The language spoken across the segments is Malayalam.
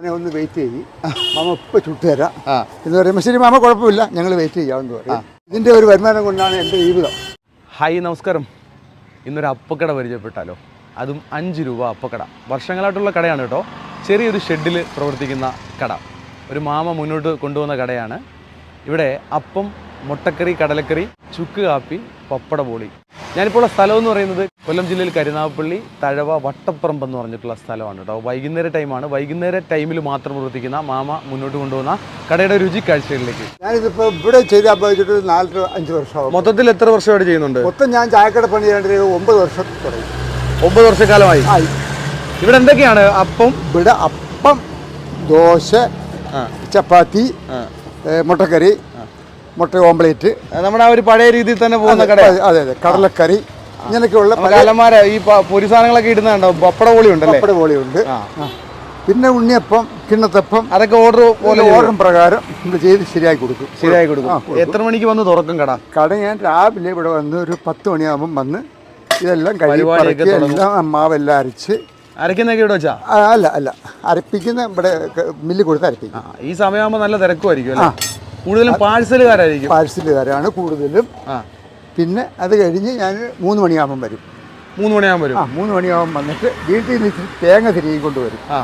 അവനെ ഒന്ന് വെയിറ്റ് ചെയ്യും. മാമ ഇപ്പം ചുട്ടുതരാം. എന്ന് പറയുമ്പോൾ ശരി മാമ കുഴപ്പമില്ല ഞങ്ങൾ വെയിറ്റ് ചെയ്യാമെന്ന് പറയാം. ഇതിന്റെ ഒരു വരുമാനം കൊണ്ടാണ് എന്റെ ജീവിതം ഹായ് നമസ്കാരം. ഇന്നൊരു അപ്പക്കട പരിചയപ്പെട്ടാലോ? അതും അഞ്ച് രൂപ അപ്പക്കട. വർഷങ്ങളായിട്ടുള്ള കടയാണ് കേട്ടോ. ചെറിയൊരു ഷെഡിൽ പ്രവർത്തിക്കുന്ന കട. ഒരു മാമ മുന്നോട്ട് കൊണ്ടുവന്ന കടയാണ്. ഇവിടെ അപ്പം മുട്ടക്കറി കടലക്കറി ചുക്ക് കാപ്പി പപ്പട പോളി ഞാനിപ്പോൾ ഉള്ള സ്ഥലം എന്ന് പറയുന്നത് കൊല്ലം ജില്ലയിൽ കരുനാഗപ്പള്ളി തഴവ വട്ടപ്പറമ്പ് എന്ന് പറഞ്ഞിട്ടുള്ള സ്ഥലമാണ് കേട്ടോ. വൈകുന്നേര ടൈമാണ് വൈകുന്നേര ടൈമിൽ മാത്രം പ്രവർത്തിക്കുന്ന മാമ മുന്നോട്ട് കൊണ്ടുപോകുന്ന കടയുടെ രുചി കാഴ്ചകളിലേക്ക്. ഞാനിതിപ്പോൾ ഇവിടെ ചെയ്ത് അപേക്ഷിച്ചിട്ട് നാല് അഞ്ച് വർഷമാണ് മൊത്തത്തിൽ എത്ര വർഷമായിട്ട് ചെയ്യുന്നുണ്ട്? മൊത്തം ഞാൻ ചായക്കട പണി ചെയ്യേണ്ടത് ഒമ്പത് വർഷം തുടങ്ങി. ഒമ്പത് വർഷക്കാലമായി? ഇവിടെ എന്തൊക്കെയാണ് അപ്പം? ഇവിടെ അപ്പം ദോശ ചപ്പാത്തി മുട്ടക്കറി മുട്ട ഓംപ്ലേറ്റ് നമ്മുടെ ആ ഒരു പഴയ രീതിയിൽ തന്നെ പോകുന്ന കട അതെ അതെ കടലക്കറി. ഇങ്ങനെയൊക്കെയുള്ള പലമാര ഈ പൊരി സാധനങ്ങളൊക്കെ ഇടുന്നുണ്ടോ പപ്പട പോളി ഉണ്ട് പപ്പട പോളി. ആ. പിന്നെ ഉണ്ണിയപ്പം കിണ്ണത്തപ്പം. അതൊക്കെ ഓർഡർ പോലെ ഓർഡർ പ്രകാരം നമ്മൾ ചെയ്ത് ശരിയാക്കി കൊടുക്കും. ശരിയായി കൊടുക്കും. എത്ര മണിക്ക് വന്ന് തുറക്കും കട? കട ഞാൻ രാവിലെ ഇവിടെ വന്ന് ഒരു പത്ത് മണിയാകുമ്പം വന്ന് ഇതെല്ലാം പരിപാടിയൊക്കെ എല്ലാം മാവെല്ലാം അരച്ച് അരക്കുന്നൊക്കെ ഇവിടെ വെച്ചാ? അല്ല അല്ല. അരപ്പിക്കുന്ന ഇവിടെ മില്ലിൽ കൊടുത്ത് അരപ്പിക്കും. ഈ സമയമാകുമ്പോൾ നല്ല തിരക്കുമായിരിക്കും അല്ലേ? കൂടുതലും പാഴ്സലുകാരായിരിക്കും. പാഴ്സലുകാരാണ് കൂടുതലും. പിന്നെ അത് കഴിഞ്ഞ് ഞാൻ മൂന്ന് മണിയാകുമ്പം വരും. മൂന്ന് മണിയാകുമ്പോൾ വരും. ആ മൂന്ന് മണിയാകുമ്പം വന്നിട്ട് വീട്ടിൽ നിന്ന് ഇച്ചിരി തേങ്ങ തിരികെ കൊണ്ടുവരും. ആ.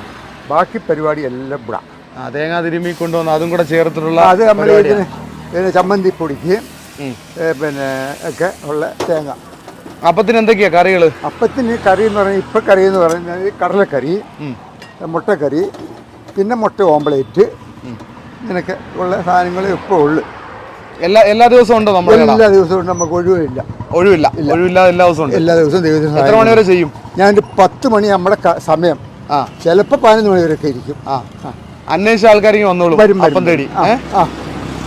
ബാക്കി പരിപാടി എല്ലാം ഇവിടെ. ആ തേങ്ങ തിരുമ്മി കൊണ്ടുവന്ന് അതും കൂടെ ചേർത്തിട്ടുള്ള അത് നമ്മൾ. ഇതിന് ചമ്മന്തി പൊടിക്ക് പിന്നെ ഒക്കെ ഉള്ള തേങ്ങ. അപ്പത്തിന് എന്തൊക്കെയാ കറികൾ അപ്പത്തിന് കറി എന്ന് പറഞ്ഞാൽ ഇപ്പം കറി എന്ന് പറഞ്ഞാൽ കടലക്കറി മുട്ടക്കറി പിന്നെ മുട്ട ഓംപ്ലേറ്റ് ഇങ്ങനെയൊക്കെ ഉള്ള സാധനങ്ങൾ ഇപ്പോൾ ഉള്ളു. എല്ലാ എല്ലാ ദിവസവും ഉണ്ടോ നമ്മൾ എല്ലാ ദിവസവും നമുക്ക് ഒഴിവില്ല. ഒഴിവില്ല. ഒഴിവില്ലാതെ എല്ലാ ദിവസവും എല്ലാ ദിവസവും ദൈവത്തിന് എത്ര മണി വരെ ചെയ്യും? ഞാൻ പത്ത് മണി നമ്മുടെ സമയം. ആ. ചിലപ്പോൾ പതിനൊന്ന് മണി വരെയൊക്കെ ഇരിക്കും. ആ. അന്വേഷിച്ച ആൾക്കാർ വന്നോളൂ. വരും വരും. അപ്പം തേടി. ആ,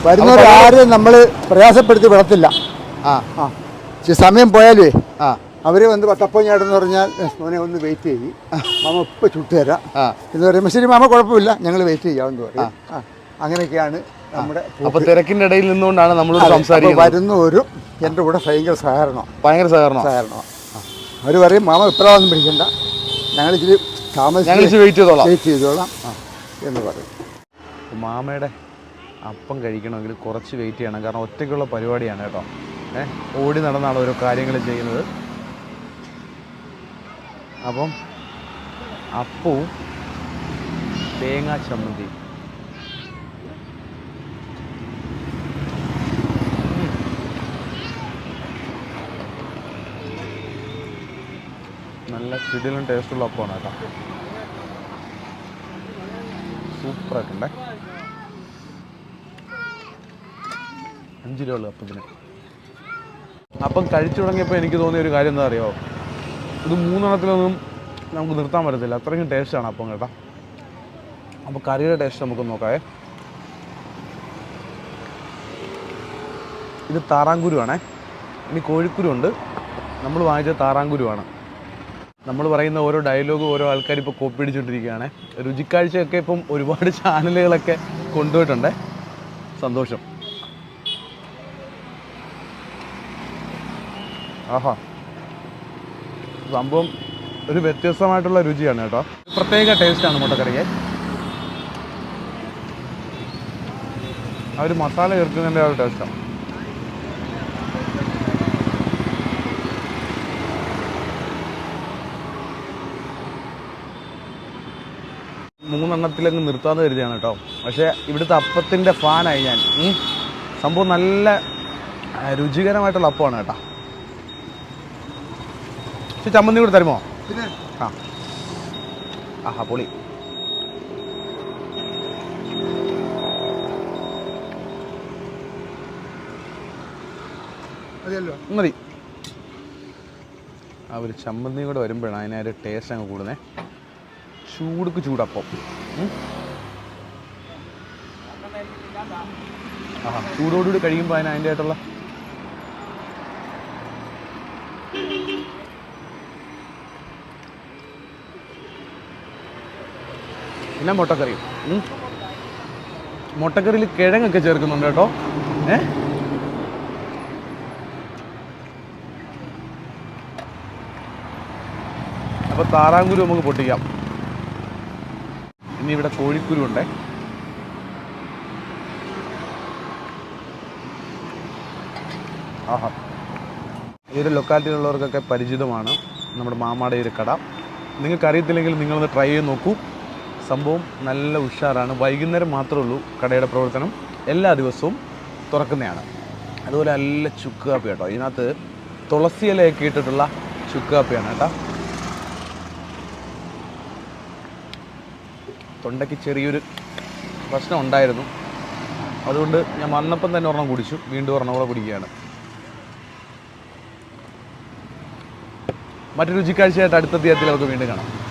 വരുന്നവരാരും നമ്മൾ പ്രയാസപ്പെടുത്തി വിടത്തില്ല. ആ. ആ. സമയം പോയാലേ ആ. അവർ വന്ന് പത്തപ്പം ചേട്ടെന്ന് പറഞ്ഞാൽ "ഏ, മോനെ ഒന്ന് വെയിറ്റ് ചെയ്യും. മാമ ഇപ്പം ചുട്ടുതരാം എന്ന് പറയുമ്പോൾ ശരി മാമ കുഴപ്പമില്ല. ഞങ്ങൾ വെയിറ്റ് ചെയ്യാമെന്ന് പറയും. ആ. അങ്ങനെയൊക്കെയാണ് നമ്മുടെ അപ്പൊ തിരക്കിന്റെ ഇടയിൽ നിന്നുകൊണ്ടാണ് നമ്മൾ സംസാരിക്കുന്നത്. വരുന്നവരും എന്റെ കൂടെ ഭയങ്കര സഹകരണം. ഭയങ്കര സഹകരണം സഹകരണം അവർ പറയും മാമ ഇപ്രാവൊന്നും പിടിക്കണ്ട. ഞങ്ങൾ ഇച്ചിരി ഞങ്ങൾ താമസിച്ച് വെയിറ്റ് ചെയ്തോളാം. വെയിറ്റ് ചെയ്തോളാം. എന്ന് പറയും. മാമയുടെ അപ്പം കഴിക്കണമെങ്കിൽ കുറച്ച് വെയിറ്റ് ചെയ്യണം. കാരണം ഒറ്റയ്ക്കുള്ള പരിപാടിയാണ് കേട്ടോ. ഏഹ് ഓടി നടന്നാണ് ഓരോ കാര്യങ്ങൾ ചെയ്യുന്നത്. അപ്പം അപ്പവും തേങ്ങാ ചമ്മന്തി നല്ല കിടിലും ടേസ്റ്റുള്ള അപ്പമാണ് കേട്ടോ. സൂപ്പറായിട്ടുണ്ടേ. അഞ്ച് രൂപ ഉള്ളു അപ്പത്തിന് അപ്പം കഴിച്ചു തുടങ്ങിയപ്പോൾ എനിക്ക് തോന്നിയ ഒരു കാര്യം എന്താ അറിയാമോ ഇത് മൂന്നെണ്ണത്തിലൊന്നും നമുക്ക് നിർത്താൻ പറ്റത്തില്ല. അത്രയ്ക്കും ടേസ്റ്റാണ് അപ്പം കേട്ടോ. അപ്പോൾ കറിയുടെ ടേസ്റ്റ് നമുക്ക് നോക്കാവേ. ഇത് താറാങ്കുരുവാണേ. ഇനി കോഴിക്കുരു ഉണ്ട്. നമ്മൾ വാങ്ങിച്ച താറാങ്കുരുവാണ്. നമ്മൾ പറയുന്ന ഓരോ ഡയലോഗും ഓരോ ആൾക്കാർ ഇപ്പോൾ കോപ്പി അടിച്ചുകൊണ്ടിരിക്കുകയാണ് രുചിക്കാഴ്ചയൊക്കെ ഇപ്പം ഒരുപാട് ചാനലുകളൊക്കെ കൊണ്ടുപോയിട്ടുണ്ട്. സന്തോഷം. ആഹാ. സംഭവം ഒരു വ്യത്യസ്തമായിട്ടുള്ള രുചിയാണ് കേട്ടോ. പ്രത്യേക ടേസ്റ്റാണ് മുട്ടക്കറിക്ക്. ആ ഒരു മസാല ചേർക്കുന്നതിന്റെ ആ ഒരു ടേസ്റ്റാണ് മൂന്നെണ്ണത്തിലങ്ങ് നിർത്താമെന്ന് കരുതിയാണ് കേട്ടോ. പക്ഷേ ഇവിടുത്തെ അപ്പത്തിന്റെ ഫാനായി ഞാൻ. സംഭവം നല്ല രുചികരമായിട്ടുള്ള അപ്പമാണ് കേട്ടോ. പക്ഷെ ചമ്മന്തി കൂടെ തരുമോ? ആ. ആഹാ പൊളി. മതി. ആ ഒരു ചമ്മന്തി കൂടെ വരുമ്പോഴാണ് അതിനൊരു ടേസ്റ്റ് അങ്ങ് കൂടുന്നേ. ചൂടുക്ക് ചൂടപ്പം. ആ ചൂടോടുകൂടി കഴിയുമ്പോൾ അതിന് അതിന്റെ ആയിട്ടുള്ള പിന്നെ മുട്ടക്കറി. മുട്ടക്കറിയിൽ കിഴങ്ങൊക്കെ ചേർക്കുന്നുണ്ട് കേട്ടോ. ഏ? അപ്പോൾ താറാങ്കുരു നമുക്ക് പൊട്ടിക്കാം. ഇനി ഇവിടെ കോഴിക്കുരു ഉണ്ടേ. ആഹാ. ഈ ഒരു ലൊക്കാലിറ്റിയിലുള്ളവർക്കൊക്കെ പരിചിതമാണ് നമ്മുടെ മാമാടെ ഒരു കട. നിങ്ങൾക്ക് അറിയത്തില്ലെങ്കിൽ നിങ്ങളൊന്ന് ട്രൈ ചെയ്ത് നോക്കൂ. സംഭവം നല്ല ഉഷാറാണ്. വൈകുന്നേരം മാത്രമേ ഉള്ളൂ കടയുടെ പ്രവർത്തനം. എല്ലാ ദിവസവും തുറക്കുന്നതാണ്. അതുപോലെ നല്ല ചുക്ക് കാപ്പി കേട്ടോ ഇതിനകത്ത് തുളസി ഇലയൊക്കെ ഇട്ടിട്ടുള്ള ചുക്ക് കാപ്പിയാണ് കേട്ടോ. തൊണ്ടയ്ക്ക് ചെറിയൊരു പ്രശ്നം ഉണ്ടായിരുന്നു. അതുകൊണ്ട് ഞാൻ വന്നപ്പം തന്നെ ഒരെണ്ണം കുടിച്ചു. വീണ്ടും ഒരെണ്ണം കൂടെ കുടിക്കുകയാണ്. മറ്റൊരു രുചിക്കാഴ്ചയായിട്ട് അടുത്ത തീയത്തിൽ നമുക്ക് വീണ്ടും കാണാം.